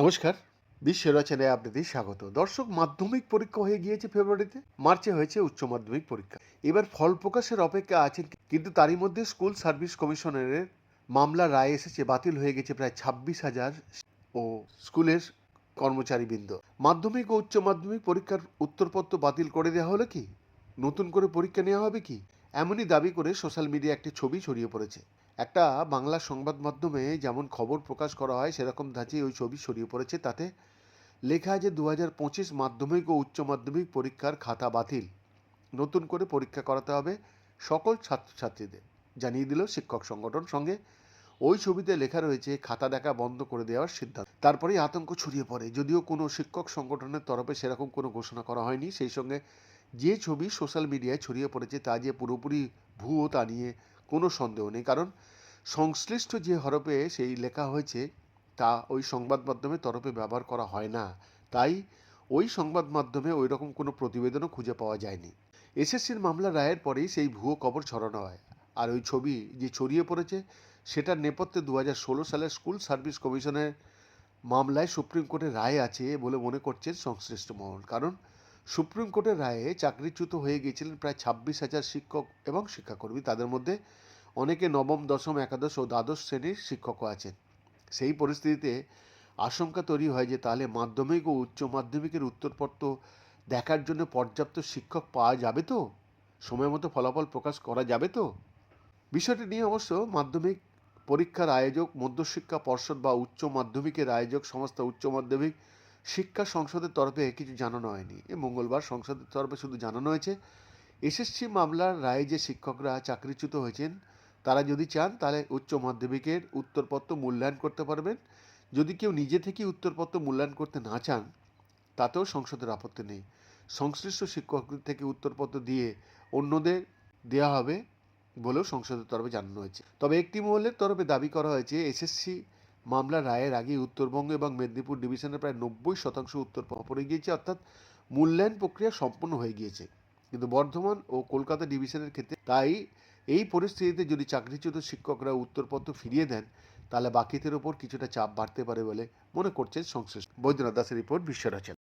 নমস্কার, বিশ্ব রচনায় আপনাদের স্বাগত। দর্শক, মাধ্যমিক পরীক্ষা হয়ে গিয়েছে ফেব্রুয়ারিতে, মার্চে হয়েছে উচ্চ মাধ্যমিক পরীক্ষা। এবার ফল প্রকাশের অপেক্ষা আছেন কিন্তু তারই মধ্যে স্কুল সার্ভিস কমিশনের মামলা রায় এসেছে, বাতিল হয়ে গেছে প্রায় ছাব্বিশ হাজার ও স্কুলের কর্মচারীবৃন্দ। মাধ্যমিক ও উচ্চ মাধ্যমিক পরীক্ষার উত্তরপত্র বাতিল করে দেওয়া হলো কি? নতুন করে পরীক্ষা নেওয়া হবে কি? এমনই দাবি করে সোশ্যাল মিডিয়া একটি ছবি ছড়িয়ে পড়েছে। একটা বাংলা সংবাদ মাধ্যমে যেমন খবর প্রকাশ করা হয়, সেরকম ধাঁচে ওই ছবি ছড়িয়ে পড়েছে। তাতে লেখা আছে দু মাধ্যমিক ও উচ্চ মাধ্যমিক পরীক্ষার খাতা বাতিল। নতুন করে পরীক্ষা করাতে হবে সকল ছাত্রছাত্রীদের। জানিয়ে দিল শিক্ষক সংগঠন। সঙ্গে ওই ছবিতে লেখা রয়েছে, খাতা দেখা বন্ধ করে দেওয়ার সিদ্ধান্ত। তারপরেই আতঙ্ক ছড়িয়ে পড়ে। যদিও কোনো শিক্ষক সংগঠনের তরফে সেরকম কোনো ঘোষণা করা হয়নি, সেই সঙ্গে যে ছবি সোশ্যাল মিডিয়ায় ছড়িয়ে পড়েছে তা যে পুরোপুরি ভুয়ো তা নিয়ে কোনো সন্দেহ নেই। কারণ সংশ্লিষ্ট যে হরফে সেই লেখা হয়েছে, তা ওই সংবাদ মাধ্যমের তরফে ব্যবহার করা হয় না। তাই ওই সংবাদ মাধ্যমে ওই রকম কোনো প্রতিবেদনও খুঁজে পাওয়া যায়নি। এসএসসির মামলা রায়ের পরেই সেই ভুয়ো খবর ছড়ানো হয়। আর ওই ছবি যে ছড়িয়ে পড়েছে, সেটার নেপথ্যে দু ষোলো সালের স্কুল সার্ভিস কমিশনের মামলায় সুপ্রিম কোর্টের রায় আছে বলে মনে করছেন সংশ্লিষ্ট মহল। কারণ সুপ্রিম কোর্টের রায়ে চাকরিচ্যুত হয়ে গিয়েছিলেন প্রায় ছাব্বিশ হাজার শিক্ষক এবং শিক্ষাকর্মী। তাদের মধ্যে অনেকে নবম, দশম, একাদশ ও দ্বাদশ শ্রেণির শিক্ষকও আছেন। সেই পরিস্থিতিতে আশঙ্কা তৈরি হয় যে তাহলে মাধ্যমিক ও উচ্চ মাধ্যমিকের উত্তরপত্র দেখার জন্য পর্যাপ্ত শিক্ষক পাওয়া যাবে তো? সময় মতো ফলাফল প্রকাশ করা যাবে তো? বিষয়টি নিয়ে অবশ্য মাধ্যমিক পরীক্ষার আয়োজক, মধ্যশিক্ষা পর্ষদ বা উচ্চ মাধ্যমিকের আয়োজক সংস্থা উচ্চ মাধ্যমিক শিক্ষা সংসদের তরফে কিছু জানানো হয়নি। এ মঙ্গলবার সংসদের তরফে শুধু জানানো হয়েছে, এসএসসি মামলার রায়ে যে শিক্ষকরা চাকরিচ্যুত হয়েছেন, তারা যদি চান তাহলে উচ্চ মাধ্যমিকের উত্তরপত্র মূল্যায়ন করতে পারবেন। যদি কেউ নিজে থেকেই উত্তরপত্র মূল্যায়ন করতে না চান, তাতেও সংসদের আপত্তি নেই। সংশ্লিষ্ট শিক্ষকদের থেকে উত্তরপত্র দিয়ে অন্যদের দেওয়া হবে বলেও সংসদের তরফে জানানো হয়েছে। তবে একটি মহলের তরফে দাবি করা হয়েছে, এসএসসি মামলা রায়ের আগে উত্তরবঙ্গ এবং মেদিনীপুর ডিভিশনের প্রায় নব্বই শতাংশ উত্তর পড়ে গিয়েছে, অর্থাৎ মূল্যায়ন প্রক্রিয়া সম্পন্ন হয়ে গিয়েছে। কিন্তু বর্ধমান ও কলকাতা ডিভিশনের ক্ষেত্রে তাই এই পরিস্থিতিতে যদি চাকরিচ্যুত শিক্ষকরা উত্তরপত্র ফিরিয়ে দেন, তাহলে বাকিদের ওপর কিছুটা চাপ বাড়তে পারে বলে মনে করছেন সংশ্লিষ্ট। বৈদ্যনাথ দাসের রিপোর্ট বিশ্ব রচনা